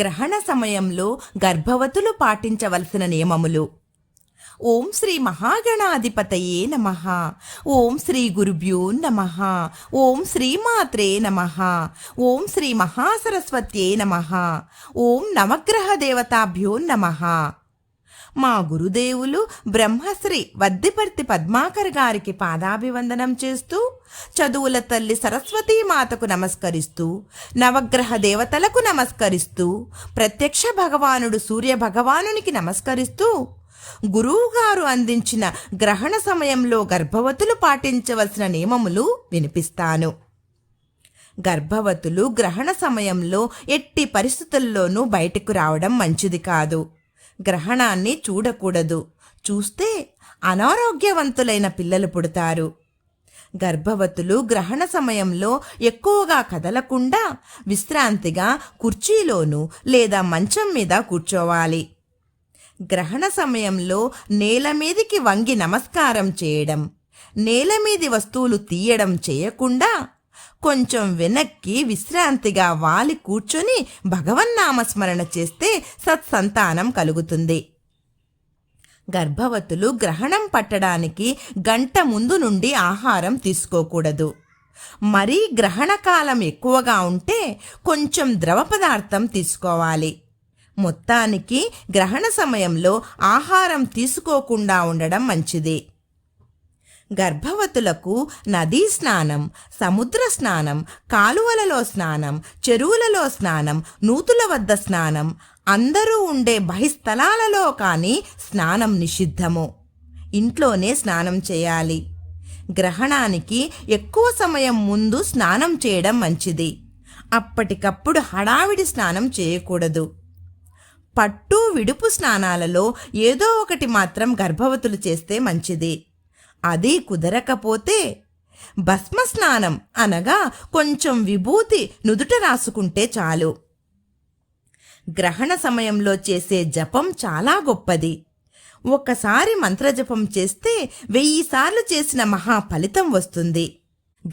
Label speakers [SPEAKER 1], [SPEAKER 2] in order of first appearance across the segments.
[SPEAKER 1] గ్రహణ సమయంలో గర్భవతులు పాటించవలసిన నియమములు. ఓం శ్రీ మహాగణాధిపతయే నమ. ఓం శ్రీ గురుభ్యో నమ. ఓం శ్రీమాత్రే నమ. ఓం శ్రీ మహాసరస్వత్యే నమ. ఓం నవగ్రహ దేవతాభ్యో నమ. మా గురుదేవులు బ్రహ్మశ్రీ వద్దిపర్తి పద్మాకర్ గారికి పాదాభివందనం చేస్తూ చదువుల తల్లి సరస్వతీ మాతకు నమస్కరిస్తూ నవగ్రహ దేవతలకు నమస్కరిస్తూ ప్రత్యక్ష భగవానుడు సూర్య భగవానునికి నమస్కరిస్తూ గురువుగారు అందించిన గ్రహణ సమయంలో గర్భవతులు పాటించవలసిన నియమములు వినిపిస్తాను. గర్భవతులు గ్రహణ సమయంలో ఎట్టి పరిస్థితుల్లోనూ బయటకు రావడం మంచిది కాదు. గ్రహణాన్ని చూడకూడదు. చూస్తే అనారోగ్యవంతులైన పిల్లలు పుడతారు. గర్భవతులు గ్రహణ సమయంలో ఎక్కువగా కదలకుండా విశ్రాంతిగా కుర్చీలోనూ లేదా మంచం మీద కూర్చోవాలి. గ్రహణ సమయంలో నేల మీదికి వంగి నమస్కారం చేయడం నేల మీది వస్తువులు తీయడం చేయకుండా కొంచెం వెనక్కి విశ్రాంతిగా వాలి కూర్చొని భగవన్నామస్మరణ చేస్తే సత్సంతానం కలుగుతుంది. గర్భవతులు గ్రహణం పట్టడానికి గంట ముందు నుండి ఆహారం తీసుకోకూడదు. మరీ గ్రహణకాలం ఎక్కువగా ఉంటే కొంచెం ద్రవ పదార్థం తీసుకోవాలి. మొత్తానికి గ్రహణ సమయంలో ఆహారం తీసుకోకుండా ఉండడం మంచిది. గర్భవతులకు నదీ స్నానం సముద్ర స్నానం కాలువలలో స్నానం చెరువులలో స్నానం నూతుల వద్ద స్నానం అందరూ ఉండే బహిస్థలాలలో కానీ స్నానం నిషిద్ధము. ఇంట్లోనే స్నానం చేయాలి. గ్రహణానికి ఎక్కువ సమయం ముందు స్నానం చేయడం మంచిది. అప్పటికప్పుడు హడావిడి స్నానం చేయకూడదు. పట్టు విడుపు స్నానాలలో ఏదో ఒకటి మాత్రం గర్భవతులు చేస్తే మంచిది. అది కుదరకపోతే భస్మ స్నానం అనగా కొంచెం విభూతి నుదుట రాసుకుంటే చాలు. గ్రహణ సమయంలో చేసే జపం చాలా గొప్పది. ఒక్కసారి మంత్రజపం చేస్తే వెయ్యి సార్లు చేసిన మహా ఫలితం వస్తుంది.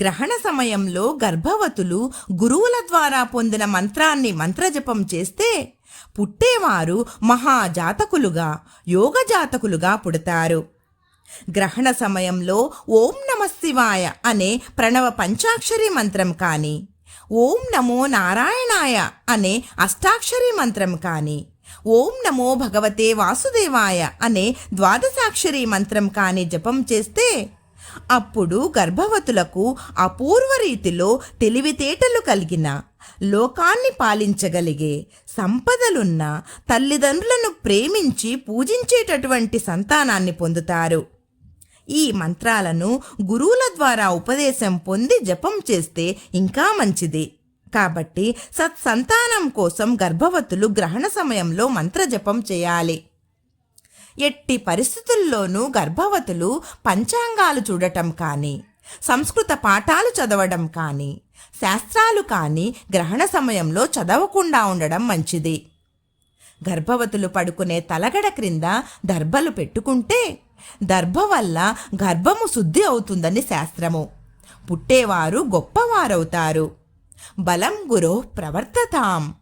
[SPEAKER 1] గ్రహణ సమయంలో గర్భవతులు గురువుల ద్వారా పొందిన మంత్రాన్ని మంత్రజపం చేస్తే పుట్టేవారు మహాజాతకులుగా యోగజాతకులుగా పుడతారు. గ్రహణ సమయంలో ఓం నమశివాయ అనే ప్రణవ పంచాక్షరి మంత్రం కానీ ఓం నమో నారాయణాయ అనే అష్టాక్షరి మంత్రం కానీ ఓం నమో భగవతే వాసుదేవాయ అనే ద్వాదశాక్షరి మంత్రం కానీ జపం చేస్తే అప్పుడు గర్భవతులకు అపూర్వ రీతిలో తెలివితేటలు కలిగిన లోకాన్ని పాలించగలిగే సంపదలున్న తల్లిదండ్రులను ప్రేమించి పూజించేటటువంటి సంతానాన్ని పొందుతారు. ఈ మంత్రాలను గురువుల ద్వారా ఉపదేశం పొంది జపం చేస్తే ఇంకా మంచిది. కాబట్టి సత్సంతానం కోసం గర్భవతులు గ్రహణ సమయంలో మంత్రజపం చేయాలి. ఎట్టి పరిస్థితుల్లోనూ గర్భవతులు పంచాంగాలు చూడటం కానీ సంస్కృత పాఠాలు చదవడం కానీ శాస్త్రాలు కానీ గ్రహణ సమయంలో చదవకుండా ఉండడం మంచిది. గర్భవతులు పడుకునే తలగడ క్రింద దర్భలు పెట్టుకుంటే దర్భ వల్ల గర్భము శుద్ధి అవుతుందని శాస్త్రము. పుట్టేవారు గొప్పవారవుతారు. బలం గురో ప్రవర్తతాం.